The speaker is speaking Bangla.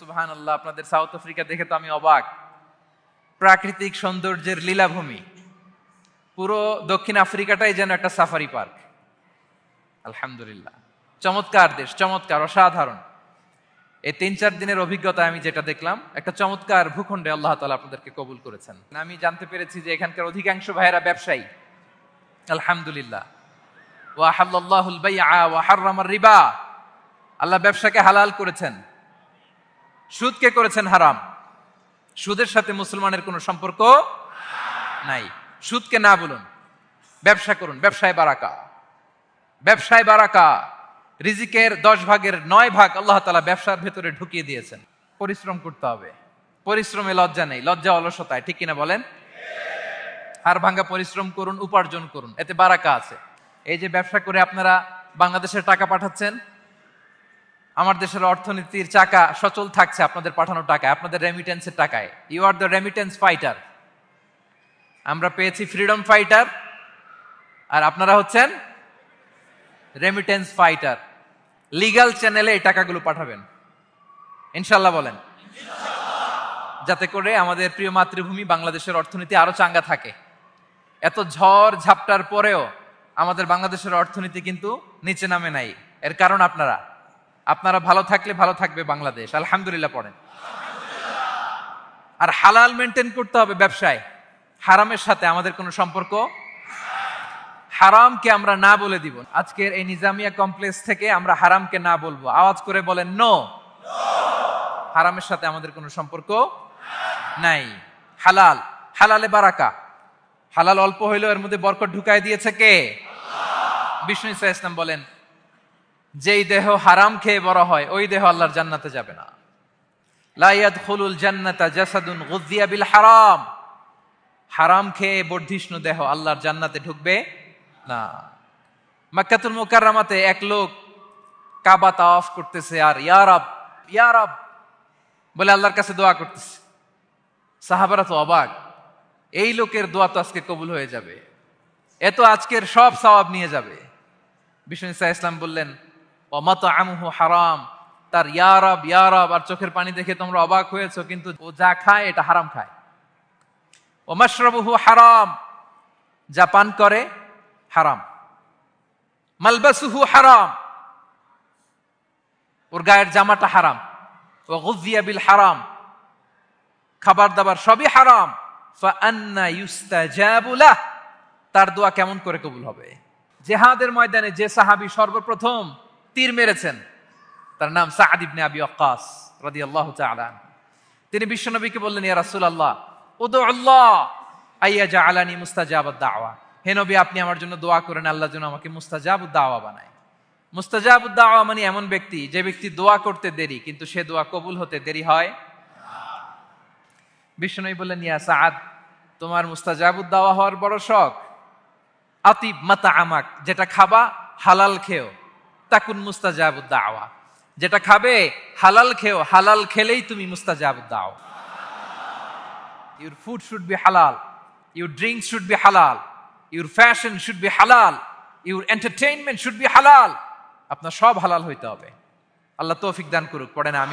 সুবাহান আল্লাহ আপনাদের সাউথ আফ্রিকা দেখে তো আমি অবাক। প্রাকৃতিক সৌন্দর্যের লীলাভূমি। পুরো দক্ষিণ আফ্রিকাটাই যেন একটা সাফারি পার্ক। আলহামদুলিল্লাহ। চমৎকার দেশ, চমৎকার, অসাধারণ। এই তিন চার দিনের অভিজ্ঞতা আমি যেটা দেখলাম, একটা চমৎকার ভূখণ্ডে আল্লাহ তালা আপনাদেরকে কবুল করেছেন। আমি জানতে পেরেছি যে এখানকার অধিকাংশ ভাইয়েরা ব্যবসায়ী। আলহামদুলিল্লাহ। ওয়াহাল্লাহুল বাইআ ওয়া রিবা। আল্লাহ ব্যবসাকে হালাল করেছেন। সুদকে করেছেন হারাম? সুদের সাথে মুসলমানের কোনো সম্পর্ক নাই। সুদকে না বলুন, ব্যবসা করুন, ব্যবসায় বারাকা। ব্যবসায় বারাকা, রিজিকের দশ ভাগের নয় ভাগ আল্লাহ তালা ব্যবসার ভেতরে ঢুকিয়ে দিয়েছেন। পরিশ্রম করতে হবে। পরিশ্রমে লজ্জা নেই, লজ্জা অলসতায়, ঠিক কিনা বলেন? হার ভাঙ্গা পরিশ্রম করুন, উপার্জন করুন, এতে বারাকা আছে। এই যে ব্যবসা করে আপনারা বাংলাদেশের টাকা পাঠাচ্ছেন আমার দেশের অর্থনীতির চাকা সচল থাকছে আপনাদের পাঠানো টাকায়, আপনাদের রেমিটেন্সের টাকায়। You are the remittance fighter আমরা পেয়েছি ফ্রিডম ফাইটার আর আপনারা হচ্ছেন রেমিটেন্স ফাইটার লিগাল চ্যানেলে এই টাকাগুলো পাঠাবেন। ইনশাল্লাহ বলেন। যাতে করে আমাদের প্রিয় মাতৃভূমি বাংলাদেশের অর্থনীতি আরও চাঙ্গা থাকে। এত ঝড় ঝাপটার পরেও আমাদের বাংলাদেশের অর্থনীতি কিন্তু নিচে নামে নাই। এর কারণ আপনারা। আপনারা ভালো থাকলে ভালো থাকবে বাংলাদেশ। আলহামদুলিল্লাহ পড়েন। আর হালাল মেনটেন করতে হবে ব্যবসায়। হারামের সাথে আমাদের কোনো সম্পর্ক? হারামকে আমরা না বলে দিব। আজকের এই নিজামিয়া কমপ্লেক্স থেকে আমরা হারামকে না বলব। আওয়াজ করে বলেন নো হারামের সাথে আমাদের কোনো সম্পর্ক নাই। হালাল। হালালে বারাকা। হালাল অল্প হইলেও এর মধ্যে বরকত ঢুকাই দিয়েছে কে? বিষ্ণু ইসা ইসলাম বলেন যেই দেহ হারাম খেয়ে বড় হয়, ওই দেহ আল্লাহর জান্নাতে যাবে না। লাইয়াদ খুলুল জান্নাতা জাসাদুন গুজিয়া বিল হারাম। হারাম খেয়ে বর্ধিষ্ণু দেহ আল্লাহর জান্নাতে ঢুকবে না। মাক্কাতুল মুকাররামাতে এক লোক কাবা তাওয়াফ করতেছে আর ইয়ারাব ইয়ারাব বলে আল্লাহর কাছে দোয়া করতেছে। সাহাবারা তো অবাক, এই লোকের দোয়া তো আজকে কবুল হয়ে যাবে। এত আজকের সব সওয়াব নিয়ে যাবে। বিষ্ণু ইসা ইসলাম বললেন অমত হারাম। তার ইয়ারব ইয়ারব আর চোখের পানি দেখে তোমরা অবাক হয়েছো, কিন্তু ও যা খায়, এটা হারাম খায়। ও মাশরাবুহু হারাম। যা পান করে, হারাম। মালবাসুহু হারাম। ওর গায়ের জামাটা হারাম। ও গুজিয়া বিল হারাম। খাবার দাবার সবই হারাম। তার দোয়া কেমন করে কবুল হবে? জেহাদের ময়দানে যে সাহাবি সর্বপ্রথম তীর মেরেছেন। তার নাম সাআদ ইবনে আবি তাআলা আনহু। তিনি বিশ্বনবীকে বললেন, ইয়া রাসূলুল্লাহ উদু আল্লাহ আইয়া জাআলানি মুস্তাজাবাদ দাওয়া হে নবী, আপনি আমার জন্য দোয়া করেন, আল্লাহ যেন আমাকে মুস্তাজাবুদ দাওয়া বানায়। মুস্তাজাবুদ দাওয়া মানে এমন ব্যক্তি, যে ব্যক্তি দোয়া করতে দেরি, কিন্তু সে দোয়া কবুল হতে দেরি হয় বিষ্ণু বললেন, ইয়া সাদ, তোমার মুস্তাজাবুদ দাওয়া হওয়ার বড় শখ। আতিব মাতা আমাক, যেটা খাবা হালাল খেও। তাকুন মুস্তাজাবুদ দাওয়া। যেটা খাবে, হালাল খেও, হালাল খেলেই তুমি মুস্তাজাবুদ দাও। Your food should be halal your drink should be halal your fashion should be halal your entertainment should be halal আপনার সব হালাল হইতে হবে। আল্লাহ তৌফিক দান করুক, পড়েন আমি